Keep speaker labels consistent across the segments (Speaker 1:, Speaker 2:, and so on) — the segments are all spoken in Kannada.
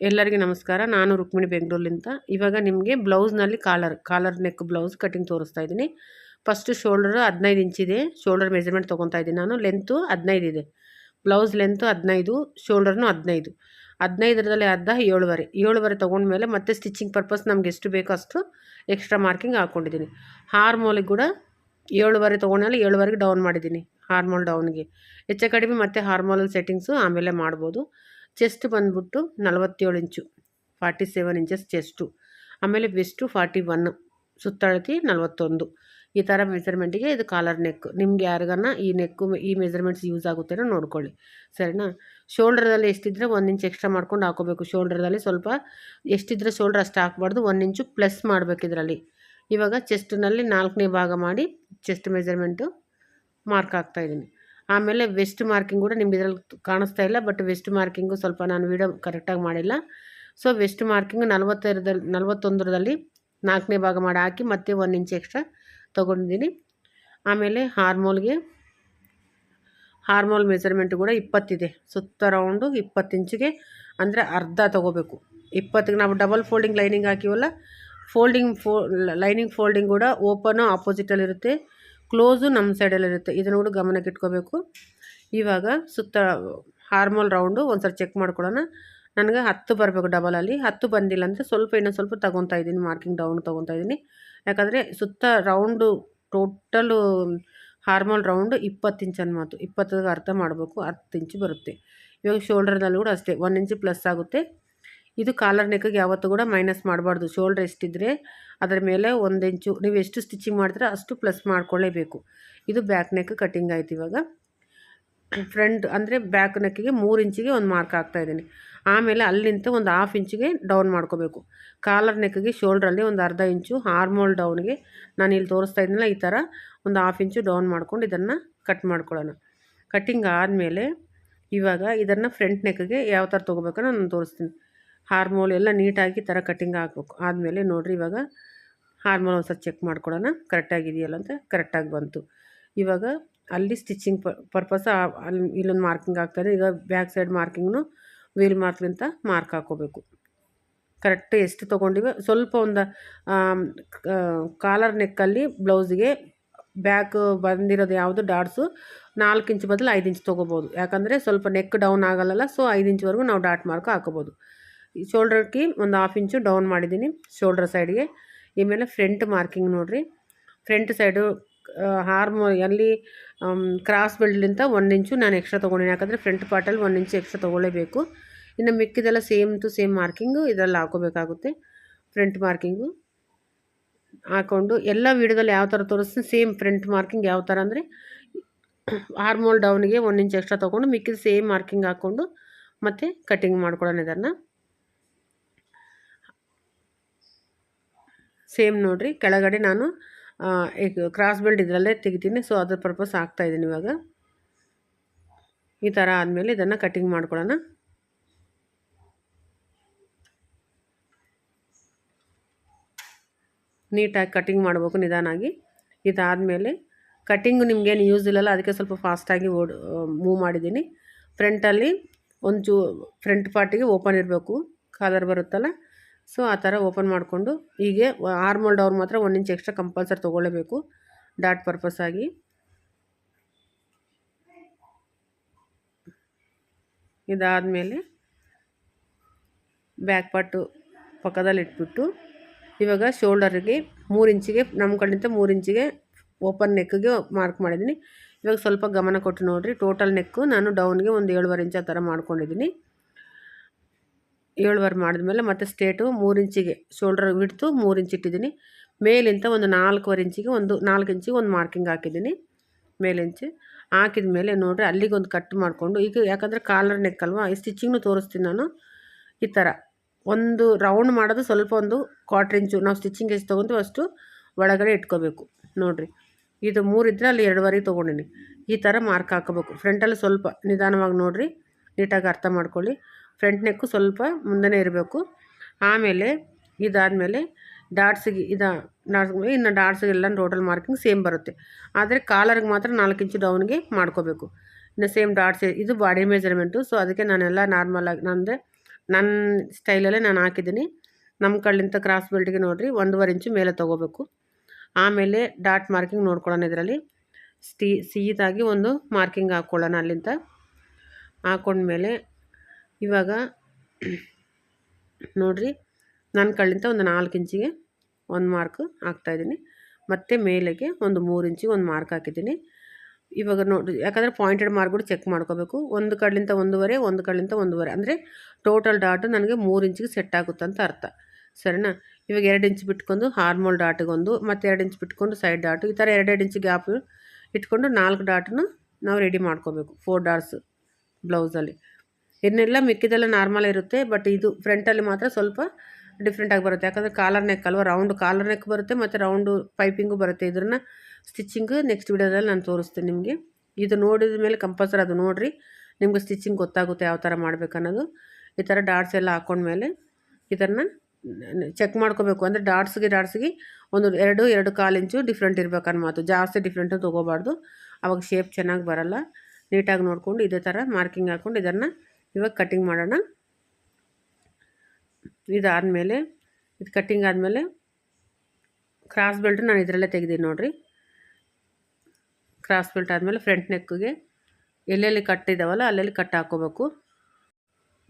Speaker 1: ಎಲ್ಲರಿಗೂ ನಮಸ್ಕಾರ. ನಾನು ರುಕ್ಮಿಣಿ ಬೆಂಗಳೂರಿಂದ ಇವಾಗ ನಿಮಗೆ ಬ್ಲೌಸ್ನಲ್ಲಿ collar collar neck blouse cutting ತೋರಿಸ್ತಾ ಇದ್ದೀನಿ. ಫಸ್ಟು ಶೋಲ್ಡರ್ ಹದಿನೈದು ಇಂಚಿದೆ ಶೋಲ್ಡರ್ ಮೆಜರ್ಮೆಂಟ್ ತೊಗೊತಾ ಇದ್ದೀನಿ ನಾನು. ಲೆಂತು ಹದಿನೈದು ಇದೆ. ಬ್ಲೌಸ್ ಲೆಂತು ಹದಿನೈದು, ಶೋಲ್ಡರ್ನು ಹದಿನೈದು. ಹದಿನೈದರದಲ್ಲಿ ಅರ್ಧ, ಏಳುವರೆ. ಏಳುವರೆ ತೊಗೊಂಡ್ಮೇಲೆ ಮತ್ತೆ ಸ್ಟಿಚಿಂಗ್ ಪರ್ಪಸ್ ನಮ್ಗೆ ಎಷ್ಟು ಬೇಕೋ ಅಷ್ಟು ಎಕ್ಸ್ಟ್ರಾ ಮಾರ್ಕಿಂಗ್ ಹಾಕ್ಕೊಂಡಿದ್ದೀನಿ. ಹಾರ್ಮೋಲಿಗೆ ಕೂಡ ಏಳುವರೆ ತೊಗೊಂಡ್ಮೇಲೆ ಏಳುವರೆಗೆ ಡೌನ್ ಮಾಡಿದ್ದೀನಿ. ಹಾರ್ಮೋಲ್ ಡೌನ್ಗೆ. ಹೆಚ್ಚು ಕಡಿಮೆ ಮತ್ತು ಹಾರ್ಮೋಲ್ ಸೆಟ್ಟಿಂಗ್ಸು ಆಮೇಲೆ ಮಾಡ್ಬೋದು. ಚೆಸ್ಟ್ ಬಂದ್ಬಿಟ್ಟು ನಲವತ್ತೇಳು ಇಂಚು ಫಾರ್ಟಿ ಸೆವೆನ್ ಇಂಚಸ್ ಚೆಸ್ಟು ಆಮೇಲೆ ವೆಸ್ಟು ಫಾರ್ಟಿ ಒನ್ ಸುತ್ತಳತಿ ನಲವತ್ತೊಂದು. ಈ ಥರ ಮೆಜರ್ಮೆಂಟಿಗೆ ಇದು ಕಾಲರ್ ನೆಕ್ ನಿಮ್ಗೆ ಯಾರಿಗನ್ನ ಈ ನೆಕ್ಕು ಈ ಮೆಜರ್ಮೆಂಟ್ಸ್ ಯೂಸ್ ಆಗುತ್ತೇನೋ ನೋಡ್ಕೊಳ್ಳಿ. ಸರಿನಾ? ಶೋಲ್ಡ್ರದಲ್ಲಿ ಎಷ್ಟಿದ್ರೆ ಒಂದು ಇಂಚ್ ಎಕ್ಸ್ಟ್ರಾ ಮಾಡ್ಕೊಂಡು ಹಾಕೋಬೇಕು. ಶೋಲ್ಡ್ರದಲ್ಲಿ ಸ್ವಲ್ಪ ಎಷ್ಟಿದ್ರೆ ಶೋಲ್ಡ್ರ್ ಅಷ್ಟು ಹಾಕ್ಬಾರ್ದು, ಒಂದು ಇಂಚು ಪ್ಲಸ್ ಮಾಡಬೇಕು ಇದರಲ್ಲಿ. ಇವಾಗ ಚೆಸ್ಟ್ನಲ್ಲಿ ನಾಲ್ಕನೇ ಭಾಗ ಮಾಡಿ ಚೆಸ್ಟ್ ಮೆಜರ್ಮೆಂಟು ಮಾರ್ಕ್ ಹಾಕ್ತಾಯಿದ್ದೀನಿ ಆಮೇಲೆ ವೆಸ್ಟ್ ಮಾರ್ಕಿಂಗ್ ಕೂಡ ನಿಮ್ಗೆ ಇದರಲ್ಲಿ ಕಾಣಿಸ್ತಾ ಇಲ್ಲ ಬಟ್ ವೆಸ್ಟ್ ಮಾರ್ಕಿಂಗು ಸ್ವಲ್ಪ ನಾನು ವೀಡಿಯೋ ಕರೆಕ್ಟಾಗಿ ಮಾಡಿಲ್ಲ. ಸೊ ವೆಸ್ಟ್ ಮಾರ್ಕಿಂಗ್ ನಲ್ವತ್ತೆರಡರಲ್ಲಿ ನಲ್ವತ್ತೊಂದರದಲ್ಲಿ ನಾಲ್ಕನೇ ಭಾಗ ಮಾಡಿ ಹಾಕಿ ಮತ್ತೆ ಒಂದು ಇಂಚ್ ಎಕ್ಸ್ಟ್ರಾ ತೊಗೊಂಡಿದ್ದೀನಿ. ಆಮೇಲೆ ಹಾರ್ಮೋಲ್ಗೆ ಹಾರ್ಮೋಲ್ ಮೆಜರ್ಮೆಂಟ್ ಕೂಡ ಇಪ್ಪತ್ತಿದೆ. ಸುತ್ತ ರೌಂಡು ಇಪ್ಪತ್ತು ಇಂಚಿಗೆ ಅಂದರೆ ಅರ್ಧ ತೊಗೋಬೇಕು. ಇಪ್ಪತ್ತಿಗೆ ನಾವು ಡಬಲ್ ಫೋಲ್ಡಿಂಗ್ ಲೈನಿಂಗ್ ಹಾಕಿವಲ್ಲ ಫೋಲ್ಡಿಂಗ್ ಫೋ ಲೈನಿಂಗ್ ಫೋಲ್ಡಿಂಗ್ ಕೂಡ ಓಪನು ಆಪೋಸಿಟಲ್ಲಿರುತ್ತೆ ಕ್ಲೋಸು ನಮ್ಮ ಸೈಡಲ್ಲಿರುತ್ತೆ ಇದನ್ನು ಕೂಡ ಗಮನಕ್ಕೆ ಇಟ್ಕೋಬೇಕು. ಇವಾಗ ಸುತ್ತ ಹಾರ್ಮೋಲ್ ರೌಂಡು ಒಂದು ಸರಿ ಚೆಕ್ ಮಾಡ್ಕೊಳ್ಳೋಣ. ನನಗೆ ಹತ್ತು ಬರಬೇಕು ಡಬಲಲ್ಲಿ. ಹತ್ತು ಬಂದಿಲ್ಲ ಅಂದರೆ ಸ್ವಲ್ಪ ಇನ್ನೊಂದು ಸ್ವಲ್ಪ ತೊಗೊತಾ ಇದ್ದೀನಿ, ಮಾರ್ಕಿಂಗ್ ಡೌನ್ ತೊಗೊತಾ ಇದ್ದೀನಿ. ಯಾಕಂದರೆ ಸುತ್ತ ರೌಂಡು, ಟೋಟಲು ಹಾರ್ಮೋಲ್ ರೌಂಡು ಇಪ್ಪತ್ತು ಇಂಚ್ ಮಾತು. ಇಪ್ಪತ್ತಿಗೆ ಅರ್ಥ ಮಾಡಬೇಕು. ಹತ್ತು ಇಂಚು ಬರುತ್ತೆ. ಇವಾಗ ಶೋಲ್ಡರ್ನಲ್ಲಿ ಕೂಡ ಅಷ್ಟೇ. ಒನ್ ಇಂಚು ಪ್ಲಸ್ ಆಗುತ್ತೆ. ಇದು ಕಾಲರ್ ನೆಕ್ಕಿಗೆ ಯಾವತ್ತೂ ಕೂಡ ಮೈನಸ್ ಮಾಡಬಾರ್ದು. ಶೋಲ್ಡ್ರ್ ಎಷ್ಟಿದ್ರೆ ಅದರ ಮೇಲೆ ಒಂದು ಇಂಚು ನೀವು ಎಷ್ಟು ಸ್ಟಿಚಿಂಗ್ ಮಾಡಿದ್ರೆ ಅಷ್ಟು ಪ್ಲಸ್ ಮಾಡ್ಕೊಳ್ಳೇಬೇಕು. ಇದು ಬ್ಯಾಕ್ ನೆಕ್ ಕಟ್ಟಿಂಗ್ ಆಯ್ತು ಇವಾಗ. ಫ್ರಂಟ್ ಅಂದರೆ ಬ್ಯಾಕ್ ನೆಕ್ಕಿಗೆ ಮೂರು ಇಂಚಿಗೆ ಒಂದು ಮಾರ್ಕ್ ಹಾಕ್ತಾಯಿದ್ದೀನಿ ಆಮೇಲೆ ಅಲ್ಲಿಂದ ಒಂದು ಹಾಫ್ ಇಂಚಿಗೆ ಡೌನ್ ಮಾಡ್ಕೋಬೇಕು. ಕಾಲರ್ ನೆಕ್ಕಿಗೆ ಶೋಲ್ಡ್ರಲ್ಲಿ ಒಂದು ಅರ್ಧ ಇಂಚು ಹಾರ್ಮೋಲ್ ಡೌನ್ಗೆ ನಾನು ಇಲ್ಲಿ ತೋರಿಸ್ತಾ ಇದ್ದೀನಲ್ಲ ಈ ಥರ ಒಂದು ಹಾಫ್ ಇಂಚು ಡೌನ್ ಮಾಡ್ಕೊಂಡು ಇದನ್ನು ಕಟ್ ಮಾಡ್ಕೊಳ್ಳೋಣ. ಕಟ್ಟಿಂಗ್ ಆದಮೇಲೆ ಇವಾಗ ಇದನ್ನು ಫ್ರಂಟ್ ನೆಕ್ಗೆ ಯಾವ ಥರ ತೊಗೋಬೇಕು ನಾನು ತೋರಿಸ್ತೀನಿ. ಹಾರ್ಮೋಲ್ ಎಲ್ಲ ನೀಟಾಗಿ ಥರ ಕಟ್ಟಿಂಗ್ ಹಾಕ್ಬೇಕು ಆದಮೇಲೆ ನೋಡಿರಿ ಇವಾಗ ಹಾರ್ಮೋಲ್ ಒಂದು ಚೆಕ್ ಮಾಡ್ಕೊಡೋಣ. ಕರೆಕ್ಟಾಗಿದೆಯಲ್ಲ ಅಂತ ಕರೆಕ್ಟಾಗಿ ಬಂತು. ಇವಾಗ ಅಲ್ಲಿ ಸ್ಟಿಚಿಂಗ್ ಪರ್ಪಸ್ ಅಲ್ಲಿ ಇಲ್ಲೊಂದು ಮಾರ್ಕಿಂಗ್ ಹಾಕ್ತಾರೆ ಈಗ ಬ್ಯಾಕ್ ಸೈಡ್ ಮಾರ್ಕಿಂಗ್ನು ವೀಲ್ ಮಾರ್ಕ್ಲಿಂತ ಮಾರ್ಕ್ ಹಾಕೋಬೇಕು. ಕರೆಕ್ಟ್ ಎಷ್ಟು ತೊಗೊಂಡಿವೆ ಸ್ವಲ್ಪ ಒಂದು ಕಾಲರ್ ನೆಕ್ಕಲ್ಲಿ ಬ್ಲೌಸಿಗೆ ಬ್ಯಾಕ್ ಬಂದಿರೋದು ಯಾವುದು ಡಾಟ್ಸು ನಾಲ್ಕು ಇಂಚ್ ಬದಲು ಐದು ಇಂಚ್ ತೊಗೋಬೋದು. ಯಾಕಂದರೆ ಸ್ವಲ್ಪ ನೆಕ್ ಡೌನ್ ಆಗಲ್ಲ ಸೊ ಐದು ಇಂಚ್ವರೆಗೂ ನಾವು ಡಾಟ್ ಮಾರ್ಕ್ ಹಾಕೋಬೋದು. ಶೋಲ್ಡರ್ಗೆ ಒಂದು ಹಾಫ್ ಇಂಚು ಡೌನ್ ಮಾಡಿದ್ದೀನಿ ಶೋಲ್ಡ್ರ್ ಸೈಡ್ಗೆ ಆಮೇಲೆ ಫ್ರಂಟ್ ಮಾರ್ಕಿಂಗ್ ನೋಡಿರಿ. ಫ್ರಂಟ್ ಸೈಡು ಹಾರ್ಮೋ ಅಲ್ಲಿ ಕ್ರಾಸ್ ಬೆಲ್ಟ್ಲಿಂತ ಒಂದು ಇಂಚು ನಾನು ಎಕ್ಸ್ಟ್ರಾ ತೊಗೊಂಡಿನಿ. ಯಾಕಂದರೆ ಫ್ರಂಟ್ ಪಾರ್ಟಲ್ಲಿ ಒಂದು ಇಂಚು ಎಕ್ಸ್ಟ್ರಾ ತೊಗೊಳ್ಳೇಬೇಕು. ಇನ್ನು ಮಿಕ್ಕಿದೆಲ್ಲ ಸೇಮ್ ಟು ಸೇಮ್ ಮಾರ್ಕಿಂಗು ಇದರಲ್ಲಿ ಹಾಕೋಬೇಕಾಗುತ್ತೆ. ಫ್ರಂಟ್ ಮಾರ್ಕಿಂಗು ಹಾಕ್ಕೊಂಡು ಎಲ್ಲ ವೀಡಿಯೋದಲ್ಲಿ ಯಾವ ಥರ ತೋರಿಸ್ತೀನಿ ಸೇಮ್ ಫ್ರಂಟ್ ಮಾರ್ಕಿಂಗ್ ಯಾವ ಥರ ಅಂದರೆ ಹಾರ್ಮೋಲ್ ಡೌನಿಗೆ ಒಂದು ಇಂಚು ಎಕ್ಸ್ಟ್ರಾ ತೊಗೊಂಡು ಮಿಕ್ಕಿದ ಸೇಮ್ ಮಾರ್ಕಿಂಗ್ ಹಾಕ್ಕೊಂಡು ಮತ್ತು ಕಟ್ಟಿಂಗ್ ಮಾಡ್ಕೊಳ್ಳೋಣ ಇದನ್ನು. ಸೇಮ್ ನೋಡಿರಿ. ಕೆಳಗಡೆ ನಾನು ಕ್ರಾಸ್ ಬೆಲ್ಟ್ ಇದರಲ್ಲೇ ತೆಗಿತೀನಿ. ಸೊ ಅದ್ರ ಪರ್ಪಸ್ ಹಾಕ್ತಾಯಿದ್ದೀನಿ ಇವಾಗ. ಈ ಥರ ಆದಮೇಲೆ ಇದನ್ನು ಕಟ್ಟಿಂಗ್ ಮಾಡ್ಕೊಳ್ಳೋಣ. ನೀಟಾಗಿ ಕಟ್ಟಿಂಗ್ ಮಾಡಬೇಕು ನಿಧಾನಾಗಿ. ಇದಾದಮೇಲೆ ಕಟ್ಟಿಂಗು ನಿಮಗೇನು ಯೂಸ್ ಇಲ್ಲಲ್ಲ, ಅದಕ್ಕೆ ಸ್ವಲ್ಪ ಫಾಸ್ಟಾಗಿ ಓಡ್ ಮೂವ್ ಮಾಡಿದ್ದೀನಿ. ಫ್ರಂಟಲ್ಲಿ ಒಂದು ಫ್ರಂಟ್ ಪಾರ್ಟಿಗೆ ಓಪನ್ ಇರಬೇಕು. ಕಾಲರ್ ಬರುತ್ತಲ್ಲ? ಸೊ, ಆ ಥರ ಓಪನ್ ಮಾಡಿಕೊಂಡು ಹೀಗೆ ಆರ್ಮೋಲ್ಡ್ ಅವ್ರು ಮಾತ್ರ ಒನ್ ಇಂಚ್ ಎಕ್ಸ್ಟ್ರಾ ಕಂಪಲ್ಸರಿ ತೊಗೊಳ್ಳೇಬೇಕು ಡಾಟ್ ಪರ್ಪಸ್ ಆಗಿ. ಇದಾದಮೇಲೆ ಬ್ಯಾಕ್ ಪಾರ್ಟು ಪಕ್ಕದಲ್ಲಿ ಇಟ್ಬಿಟ್ಟು, ಇವಾಗ ಶೋಲ್ಡರಿಗೆ ಮೂರು ಇಂಚಿಗೆ ನಮ್ಮ ಕಡೆಯಿಂದ ಮೂರು ಇಂಚಿಗೆ ಓಪನ್ ನೆಕ್ಗೆ ಮಾರ್ಕ್ ಮಾಡಿದ್ದೀನಿ. ಇವಾಗ ಸ್ವಲ್ಪ ಗಮನ ಕೊಟ್ಟು ನೋಡಿರಿ, ಟೋಟಲ್ ನೆಕ್ಕು ನಾನು ಡೌನ್ಗೆ ಒಂದು ಏಳುವರೆ ಇಂಚ್ ಆ ಥರ ಮಾಡ್ಕೊಂಡಿದ್ದೀನಿ. ಏಳುವರೆ ಮಾಡಿದ್ಮೇಲೆ ಮತ್ತೆ ಸ್ಟೇಟು ಮೂರು ಇಂಚಿಗೆ ಶೋಲ್ಡ್ರ್ ಬಿಡ್ತು ಮೂರು ಇಂಚ್ ಇಟ್ಟಿದ್ದೀನಿ. ಮೇಲಿಂತ ಒಂದು ನಾಲ್ಕೂವರೆ ಇಂಚಿಗೆ ಒಂದು ನಾಲ್ಕು ಇಂಚಿಗೆ ಒಂದು ಮಾರ್ಕಿಂಗ್ ಹಾಕಿದ್ದೀನಿ. ಮೇಲಿಂಚು ಹಾಕಿದ ಮೇಲೆ ನೋಡಿರಿ ಅಲ್ಲಿಗೆ ಒಂದು ಕಟ್ ಮಾಡಿಕೊಂಡು ಈಗ ಯಾಕಂದರೆ ಕಾಲರ್ ನೆಕ್ ಅಲ್ವಾ, ಈ ಸ್ಟಿಚಿಂಗ್ನು ತೋರಿಸ್ತೀನಿ ನಾನು. ಈ ಥರ ಒಂದು ರೌಂಡ್ ಮಾಡೋದು ಸ್ವಲ್ಪ ಒಂದು ಕ್ವಾರ್ಟ್ರ್ ಇಂಚು ನಾವು ಸ್ಟಿಚಿಂಗ್ ಎಷ್ಟು ತೊಗೊಂತೀವಿ ಅಷ್ಟು ಒಳಗಡೆ ಇಟ್ಕೋಬೇಕು. ನೋಡಿರಿ ಇದು ಮೂರು ಇದ್ದರೆ ಅಲ್ಲಿ ಎರಡುವರೆ ತೊಗೊಂಡಿನಿ. ಈ ಥರ ಮಾರ್ಕ್ ಹಾಕೋಬೇಕು. ಫ್ರಂಟಲ್ಲಿ ಸ್ವಲ್ಪ ನಿಧಾನವಾಗಿ ನೋಡಿರಿ, ನೀಟಾಗಿ ಅರ್ಥ ಮಾಡ್ಕೊಳ್ಳಿ. ಫ್ರಂಟ್ ನೆಕ್ಕು ಸ್ವಲ್ಪ ಮುಂದೆನೇ ಇರಬೇಕು. ಆಮೇಲೆ ಇದಾದಮೇಲೆ ಡಾಟ್ಸಿಗೆ ಇದು ಡಾಟ್ಸ್ ಇನ್ನು ಡಾಟ್ಸಿಗೆಲ್ಲ ಟೋಟಲ್ ಮಾರ್ಕಿಂಗ್ ಸೇಮ್ ಬರುತ್ತೆ. ಆದರೆ ಕಾಲರ್ಗೆ ಮಾತ್ರ ನಾಲ್ಕು ಇಂಚು ಡೌನ್ಗೆ ಮಾಡ್ಕೋಬೇಕು. ಇನ್ನು ಸೇಮ್ ಡಾಟ್ಸ್ ಇದು ಬಾಡಿ ಮೆಜರ್ಮೆಂಟು. ಸೊ ಅದಕ್ಕೆ ನಾನೆಲ್ಲ ನಾರ್ಮಲಾಗಿ ನಂದೇ ನನ್ನ ಸ್ಟೈಲಲ್ಲೇ ನಾನು ಹಾಕಿದ್ದೀನಿ. ನಮ್ಮ ಕಳ್ಳಿಂತ ಕ್ರಾಸ್ ಬೆಲ್ಟ್ಗೆ ನೋಡಿರಿ ಒಂದೂವರೆ ಇಂಚು ಮೇಲೆ ತೊಗೋಬೇಕು. ಆಮೇಲೆ ಡಾಟ್ ಮಾರ್ಕಿಂಗ್ ನೋಡ್ಕೊಳ್ಳೋಣ ಇದರಲ್ಲಿ. ಸ್ಟೀ, ಸೀದಾಗಿ ಒಂದು ಮಾರ್ಕಿಂಗ್ ಹಾಕ್ಕೊಳ್ಳೋಣ ಅಲ್ಲಿಂದ. ಹಾಕೊಂಡ್ಮೇಲೆ ಇವಾಗ ನೋಡಿರಿ ನನ್ನ ಕಳ್ಳಿಂದ ಒಂದು ನಾಲ್ಕು ಇಂಚಿಗೆ ಒಂದು ಮಾರ್ಕ್ ಹಾಕ್ತಾಯಿದ್ದೀನಿ ಮತ್ತು ಮೇಲೆಗೆ ಒಂದು ಮೂರು ಇಂಚಿಗೆ ಒಂದು ಮಾರ್ಕ್ ಹಾಕಿದ್ದೀನಿ. ಇವಾಗ ನೋಡಿ ಯಾಕಂದರೆ ಪಾಯಿಂಟೆಡ್ ಮಾರ್ಕ್ಗಳು ಚೆಕ್ ಮಾಡ್ಕೋಬೇಕು. ಒಂದು ಕಡ್ಲಿಂದ ಒಂದೂವರೆ, ಒಂದು ಕಡ್ಲಿಂದ ಒಂದೂವರೆ. ಅಂದರೆ ಟೋಟಲ್ ಡಾಟು ನನಗೆ ಮೂರು ಇಂಚಿಗೆ ಸೆಟ್ ಆಗುತ್ತೆ ಅಂತ ಅರ್ಥ. ಸರಿನಾ? ಇವಾಗ ಎರಡು ಇಂಚ್ ಬಿಟ್ಕೊಂಡು ಹಾರ್ಮೋಲ್ ಡಾಟಿಗೊಂದು ಮತ್ತು ಎರಡು ಇಂಚ್ ಬಿಟ್ಕೊಂಡು ಸೈಡ್ ಡಾಟು ಈ ಥರ ಎರಡೆರಡು ಇಂಚ್ ಗ್ಯಾಪ್ ಇಟ್ಕೊಂಡು ನಾಲ್ಕು ಡಾಟನ್ನು ನಾವು ರೆಡಿ ಮಾಡ್ಕೋಬೇಕು. ಫೋರ್ ಡಾಟ್ಸ್ ಬ್ಲೌಸಲ್ಲಿ ಇನ್ನೆಲ್ಲ ಮಿಕ್ಕಿದೆಲ್ಲ ನಾರ್ಮಲ್ ಇರುತ್ತೆ ಬಟ್ ಇದು ಫ್ರಂಟಲ್ಲಿ ಮಾತ್ರ ಸ್ವಲ್ಪ ಡಿಫ್ರೆಂಟಾಗಿ ಬರುತ್ತೆ. ಯಾಕಂದರೆ ಕಾಲರ್ ನೆಕ್ ಅಲ್ವಾ ರೌಂಡ್ ಕಾಲರ್ ನೆಕ್ ಬರುತ್ತೆ ಮತ್ತು ರೌಂಡು ಪೈಪಿಂಗು ಬರುತ್ತೆ. ಇದನ್ನು ಸ್ಟಿಚಿಂಗು ನೆಕ್ಸ್ಟ್ ವಿಡಿಯೋದಲ್ಲಿ ನಾನು ತೋರಿಸ್ತೀನಿ ನಿಮಗೆ. ಇದು ನೋಡಿದ ಮೇಲೆ ಕಂಪಲ್ಸರಿ ಅದು ನೋಡಿರಿ, ನಿಮ್ಗೆ ಸ್ಟಿಚಿಂಗ್ ಗೊತ್ತಾಗುತ್ತೆ ಯಾವ ಥರ ಅನ್ನೋದು. ಈ ಥರ ಡಾಟ್ಸ್ ಎಲ್ಲ ಹಾಕೊಂಡ್ಮೇಲೆ ಇದನ್ನು ಚೆಕ್ ಮಾಡ್ಕೋಬೇಕು. ಅಂದರೆ ಡಾಟ್ಸ್ಗೆ ಡಾಟ್ಸ್ಗೆ ಒಂದು ಎರಡು ಎರಡು ಕಾಲು ಇಂಚು ಡಿಫ್ರೆಂಟ್ ಇರಬೇಕು ಮಾತು. ಜಾಸ್ತಿ ಡಿಫ್ರೆಂಟು ತೊಗೋಬಾರ್ದು. ಅವಾಗ ಶೇಪ್ ಚೆನ್ನಾಗಿ ಬರಲ್ಲ. ನೀಟಾಗಿ ನೋಡಿಕೊಂಡು ಇದೇ ಥರ ಮಾರ್ಕಿಂಗ್ ಹಾಕ್ಕೊಂಡು ಇದನ್ನು ಇವಾಗ ಕಟ್ಟಿಂಗ್ ಮಾಡೋಣ. ಇದಾದಮೇಲೆ, ಇದು ಕಟ್ಟಿಂಗ್ ಆದಮೇಲೆ ಕ್ರಾಸ್ ಬೆಲ್ಟ್ ನಾನು ಇದರಲ್ಲೇ ತೆಗೆದೀನಿ ನೋಡಿರಿ. ಕ್ರಾಸ್ ಬೆಲ್ಟ್ ಆದಮೇಲೆ ಫ್ರಂಟ್ ನೆಕ್ಗೆ ಎಲ್ಲೆಲ್ಲಿ ಕಟ್ಟಿದ್ದಾವಲ್ಲ ಅಲ್ಲೆಲ್ಲಿ ಕಟ್ ಹಾಕೋಬೇಕು.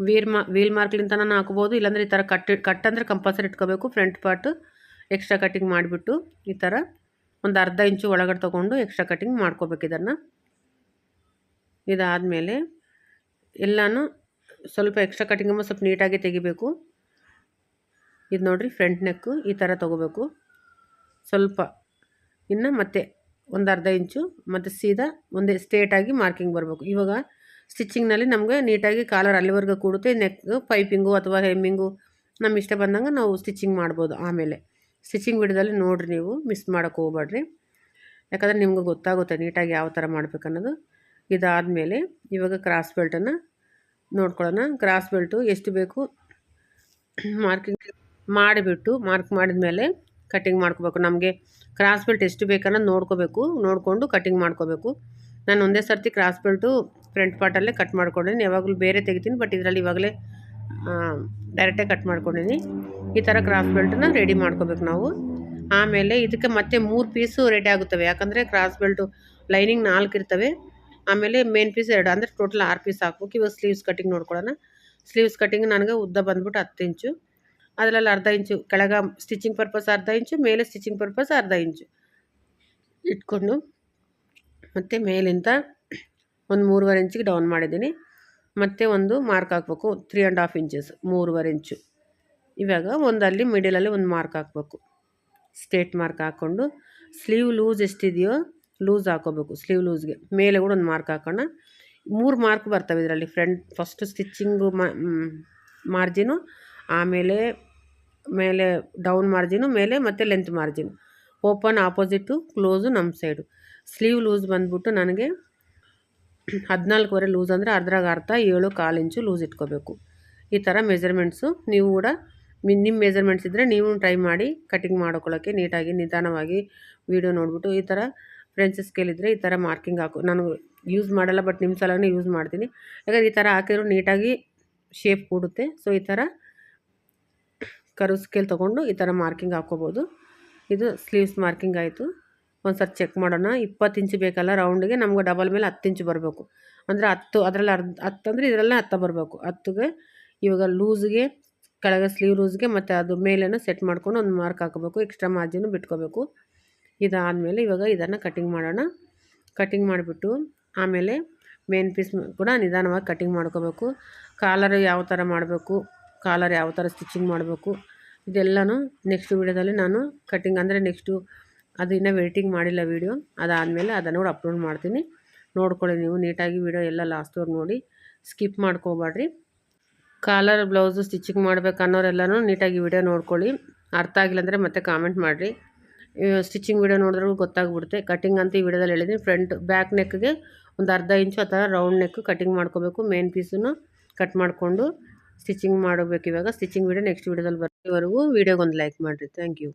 Speaker 1: ವೀರ್ ಮಾ ವೀಲ್ ಮಾರ್ಕ್ಲಿಂತನೂ ಹಾಕೋಬೋದು, ಇಲ್ಲಾಂದ್ರೆ ಈ ಥರ ಕಟ್ ಕಟ್ ಅಂದರೆ ಕಂಪಲ್ಸರಿ ಇಟ್ಕೋಬೇಕು. ಫ್ರಂಟ್ ಪಾರ್ಟ್ ಎಕ್ಸ್ಟ್ರಾ ಕಟ್ಟಿಂಗ್ ಮಾಡಿಬಿಟ್ಟು ಈ ಥರ ಒಂದು ಅರ್ಧ ಇಂಚು ಒಳಗಡೆ ತೊಗೊಂಡು ಎಕ್ಸ್ಟ್ರಾ ಕಟ್ಟಿಂಗ್ ಮಾಡ್ಕೋಬೇಕು ಇದನ್ನು. ಇದಾದಮೇಲೆ ಎಲ್ಲನೂ ಸ್ವಲ್ಪ ಎಕ್ಸ್ಟ್ರಾ ಕಟ್ಟಿಂಗ್ ಸ್ವಲ್ಪ ನೀಟಾಗಿ ತೆಗಿಬೇಕು. ಇದು ನೋಡಿರಿ ಫ್ರಂಟ್ ನೆಕ್ಕು ಈ ಥರ ತೊಗೋಬೇಕು. ಸ್ವಲ್ಪ, ಇನ್ನು ಮತ್ತೆ ಒಂದು ಅರ್ಧ ಇಂಚು, ಮತ್ತು ಸೀದಾ ಒಂದೇ ಸ್ಟ್ರೇಟಾಗಿ ಮಾರ್ಕಿಂಗ್ ಬರಬೇಕು. ಇವಾಗ ಸ್ಟಿಚ್ಚಿಂಗ್ನಲ್ಲಿ ನಮಗೆ ನೀಟಾಗಿ ಕಾಲರ್ ಅಲ್ಲಿವರೆಗೂ ಕೂಡುತ್ತೆ ನೆಕ್ ಪೈಪಿಂಗು ಅಥವಾ ಹೆಮ್ಮಿಂಗು ನಮ್ಮ ಇಷ್ಟ ಬಂದಂಗೆ ನಾವು ಸ್ಟಿಚಿಂಗ್ ಮಾಡ್ಬೋದು ಆಮೇಲೆ. ಸ್ಟಿಚಿಂಗ್ ವಿಡಿಯೋದಲ್ಲಿ ನೋಡಿರಿ ನೀವು ಮಿಸ್ ಮಾಡೋಕ್ಕೆ ಹೋಗ್ಬೇಡ್ರಿ. ಯಾಕಂದರೆ ನಿಮ್ಗೆ ಗೊತ್ತಾಗುತ್ತೆ ನೀಟಾಗಿ ಯಾವ ಥರ ಮಾಡ್ಬೇಕು ಅನ್ನೋದು ಇದಾದಮೇಲೆ ಇವಾಗ ಕ್ರಾಸ್ ಬೆಲ್ಟನ್ನು ನೋಡ್ಕೊಳ್ಳೋಣ. ಕ್ರಾಸ್ ಬೆಲ್ಟು ಎಷ್ಟು ಬೇಕು? ಮಾರ್ಕಿಂಗ್ ಮಾಡಿಬಿಟ್ಟು ಮಾರ್ಕ್ ಮಾಡಿದ ಮೇಲೆ ಕಟ್ಟಿಂಗ್ ಮಾಡ್ಕೋಬೇಕು. ನಮಗೆ ಕ್ರಾಸ್ ಬೆಲ್ಟ್ ಎಷ್ಟು ಬೇಕನ್ನೋದು ನೋಡ್ಕೋಬೇಕು. ನೋಡಿಕೊಂಡು ಕಟ್ಟಿಂಗ್ ಮಾಡ್ಕೋಬೇಕು. ನಾನು ಒಂದೇ ಸರ್ತಿ ಕ್ರಾಸ್ ಬೆಲ್ಟು ಫ್ರಂಟ್ ಪಾರ್ಟಲ್ಲೇ ಕಟ್ ಮಾಡ್ಕೊಂಡಿನಿ ಯಾವಾಗಲೂ ಬೇರೆ ತೆಗಿತೀನಿ ಬಟ್ ಇದರಲ್ಲಿ ಇವಾಗಲೇ ಡೈರೆಕ್ಟಾಗಿ ಕಟ್ ಮಾಡ್ಕೊಂಡಿನಿ ಈ ಥರ ಕ್ರಾಸ್ ಬೆಲ್ಟನ್ನು ರೆಡಿ ಮಾಡ್ಕೋಬೇಕು ನಾವು. ಆಮೇಲೆ ಇದಕ್ಕೆ ಮತ್ತೆ ಮೂರು ಪೀಸು ರೆಡಿ ಆಗುತ್ತವೆ. ಯಾಕಂದರೆ ಕ್ರಾಸ್ ಬೆಲ್ಟು ಲೈನಿಂಗ್ ನಾಲ್ಕು ಇರ್ತವೆ. ಆಮೇಲೆ ಮೇನ್ ಪೀಸ್ ಎರಡು, ಅಂದರೆ ಟೋಟಲ್ ಆರು ಪೀಸ್ ಹಾಕ್ಬೇಕು. ಇವಾಗ ಸ್ಲೀವ್ಸ್ ಕಟ್ಟಿಂಗ್ ನೋಡ್ಕೊಳ್ಳೋಣ. ಸ್ಲೀವ್ಸ್ ಕಟ್ಟಿಂಗ್ ನನಗೆ ಉದ್ದ ಬಂದ್ಬಿಟ್ಟು ಹತ್ತು ಇಂಚು. ಅದರಲ್ಲಿ ಅರ್ಧ ಇಂಚು, ಕೆಳಗೆ ಸ್ಟಿಚಿಂಗ್ ಪರ್ಪಸ್ ಅರ್ಧ ಇಂಚು, ಮೇಲೆ ಸ್ಟಿಚಿಂಗ್ ಪರ್ಪಸ್ ಅರ್ಧ ಇಂಚು ಇಟ್ಕೊಂಡು ಮತ್ತು ಮೇಲಿಂದ ಒಂದು ಮೂರುವರೆ ಇಂಚಿಗೆ ಡೌನ್ ಮಾಡಿದ್ದೀನಿ. ಮತ್ತು ಒಂದು ಮಾರ್ಕ್ ಹಾಕ್ಬೇಕು ತ್ರೀ ಆ್ಯಂಡ್ ಹಾಫ್ ಇಂಚಸ್ ಮೂರುವರೆ ಇಂಚು. ಇವಾಗ ಒಂದಲ್ಲಿ ಮಿಡಲಲ್ಲಿ ಒಂದು ಮಾರ್ಕ್ ಹಾಕ್ಬೇಕು. ಸ್ಟೇಟ್ ಮಾರ್ಕ್ ಹಾಕ್ಕೊಂಡು ಸ್ಲೀವ್ ಲೂಸ್ ಎಷ್ಟಿದೆಯೋ ಲೂಸ್ ಹಾಕೋಬೇಕು, ಸ್ಲೀವ್ ಲೂಸ್ಗೆ. ಮೇಲೆ ಕೂಡ ಒಂದು ಮಾರ್ಕ್ ಹಾಕೋಣ. ಮೂರು ಮಾರ್ಕ್ ಬರ್ತವೆ ಇದರಲ್ಲಿ, ಫ್ರಂಟ್, ಫಸ್ಟ್ ಸ್ಟಿಚ್ಚಿಂಗು ಮಾರ್ಜಿನು, ಆಮೇಲೆ, ಮೇಲೆ ಡೌನ್ ಮಾರ್ಜಿನು, ಮೇಲೆ ಮತ್ತು length margin. Open, opposite, close ನಮ್ಮ ಸೈಡು. ಸ್ಲೀವ್ ಲೂಸ್ ಬಂದ್ಬಿಟ್ಟು ನನಗೆ ಹದಿನಾಲ್ಕುವರೆ ಲೂಸ್ ಅಂದರೆ ಅರ್ಧರಾಗ ಅರ್ಧ, ಏಳು ಕಾಲು ಇಂಚು ಲೂಸ್ ಇಟ್ಕೋಬೇಕು. ಈ ಥರ ಮೆಜರ್ಮೆಂಟ್ಸು. ನೀವು ಕೂಡ ನಿಮ್ಮ ಮೆಜರ್ಮೆಂಟ್ಸ್ ಇದ್ದರೆ ನೀವು ಟ್ರೈ ಮಾಡಿ ಕಟಿಂಗ್ ಮಾಡ್ಕೊಳ್ಳೋಕ್ಕೆ ನೀಟಾಗಿ ನಿಧಾನವಾಗಿ ವೀಡಿಯೋ ನೋಡಿಬಿಟ್ಟು ಈ ಥರ ಫ್ರೆಂಚ್ ಸ್ಕೇಲ್ ಇದ್ದರೆ ಈ ಥರ ಮಾರ್ಕಿಂಗ್ ಹಾಕು. ನಾನು ಯೂಸ್ ಮಾಡಲ್ಲ ಬಟ್ ನಿಮ್ಮ ಸಲನೇ ಯೂಸ್ ಮಾಡ್ತೀನಿ. ಯಾಕಂದರೆ ಈ ಥರ ಹಾಕಿದ್ರು ನೀಟಾಗಿ ಶೇಪ್ ಕೊಡುತ್ತೆ. ಸೊ ಈ ಥರ ಕರು ಸ್ಕೇಲ್ ತೊಗೊಂಡು ಈ ಥರ ಮಾರ್ಕಿಂಗ್ ಹಾಕ್ಕೋಬೋದು ಇದು ಸ್ಲೀವ್ಸ್ ಮಾರ್ಕಿಂಗ್ ಆಯಿತು. ಒಂದು ಸರಿ ಚೆಕ್ ಮಾಡೋಣ. ಇಪ್ಪತ್ತು ಇಂಚು ಬೇಕಲ್ಲ ರೌಂಡಿಗೆ ನಮ್ಗೆ ಡಬಲ್ ಮೇಲೆ ಹತ್ತು ಇಂಚು ಬರಬೇಕು. ಅಂದರೆ ಹತ್ತು, ಅದರಲ್ಲಿ ಅರ್ಧ, ಹತ್ತು ಅಂದರೆ ಇದರಲ್ಲೇ ಹತ್ತ ಬರಬೇಕು. ಹತ್ತಿಗೆ ಇವಾಗ ಲೂಸ್ಗೆ ಕೆಳಗೆ ಸ್ಲೀವ್ ಲೂಸ್ಗೆ ಮತ್ತು ಅದು ಮೇಲೇನೂ ಸೆಟ್ ಮಾಡ್ಕೊಂಡು ಒಂದು ಮಾರ್ಕ್ ಹಾಕಬೇಕು. ಎಕ್ಸ್ಟ್ರಾ ಮಾರ್ಜಿನು ಬಿಟ್ಕೋಬೇಕು. ಇದಾದಮೇಲೆ ಇವಾಗ ಇದನ್ನು ಕಟಿಂಗ್ ಮಾಡೋಣ. ಕಟಿಂಗ್ ಮಾಡಿಬಿಟ್ಟು ಆಮೇಲೆ ಮೇನ್ ಪೀಸ್ ಕೂಡ ನಿಧಾನವಾಗಿ ಕಟಿಂಗ್ ಮಾಡ್ಕೋಬೇಕು. ಕಾಲರ್ ಯಾವ ಥರ ಮಾಡಬೇಕು ಕಾಲರ್ ಯಾವ ಥರ ಸ್ಟಿಚಿಂಗ್ ಮಾಡಬೇಕು, ಇದೆಲ್ಲನೂ ನೆಕ್ಸ್ಟ್ ವೀಡಿಯೋದಲ್ಲಿ ನಾನು ಕಟಿಂಗ್ ಅಂದರೆ ನೆಕ್ಸ್ಟು ಅದು ಇನ್ನೂ ವೆಯ್ಟಿಂಗ್ ಮಾಡಿಲ್ಲ ವೀಡಿಯೋ ಅದಾದಮೇಲೆ ಅದನ್ನು ಕೂಡ ಅಪ್ಲೋಡ್ ಮಾಡ್ತೀನಿ. ನೋಡ್ಕೊಳ್ಳಿ ನೀವು, ನೀಟಾಗಿ ವೀಡಿಯೋ ಎಲ್ಲ ಲಾಸ್ಟ್ವರೆಗೆ ನೋಡಿ. ಸ್ಕಿಪ್ ಮಾಡ್ಕೋಬೇಡ್ರಿ. ಕಾಲರ್ ಬ್ಲೌಸು ಸ್ಟಿಚಿಂಗ್ ಮಾಡ್ಬೇಕು ಅನ್ನೋರೆಲ್ಲನೂ ನೀಟಾಗಿ ವೀಡಿಯೋ ನೋಡ್ಕೊಳ್ಳಿ. ಅರ್ಥ ಆಗಿಲ್ಲ ಅಂದರೆ ಮತ್ತೆ ಕಾಮೆಂಟ್ ಮಾಡಿರಿ. ಸ್ಟಿಚಿಂಗ್ ವೀಡಿಯೋ ನೋಡಿದ್ರೂ ಗೊತ್ತಾಗ್ಬಿಡುತ್ತೆ. ಕಟಿಂಗ್ ಅಂತ ಈ ವಿಡಿಯೋದಲ್ಲಿ ಹೇಳಿದ್ದೀನಿ. ಫ್ರಂಟ್ ಬ್ಯಾಕ್ ನೆಕ್ಗೆ ಒಂದು ಅರ್ಧ ಇಂಚು ಆ ಥರ ರೌಂಡ್ ನೆಕ್ ಕಟಿಂಗ್ ಮಾಡ್ಕೋಬೇಕು. ಮೇನ್ ಪೀಸನ್ನು ಕಟ್ ಮಾಡಿಕೊಂಡು ಸ್ಟಿಚಿಂಗ್ ಮಾಡಬೇಕು ಇವಾಗ. ಸ್ಟಿಚಿಂಗ್ ವೀಡಿಯೋ ನೆಕ್ಸ್ಟ್ ವೀಡಿಯೋದಲ್ಲಿ ಬರೋವರೆಗೂ ವೀಡಿಯೋಗೊಂದು ಲೈಕ್ ಮಾಡಿರಿ. Thank you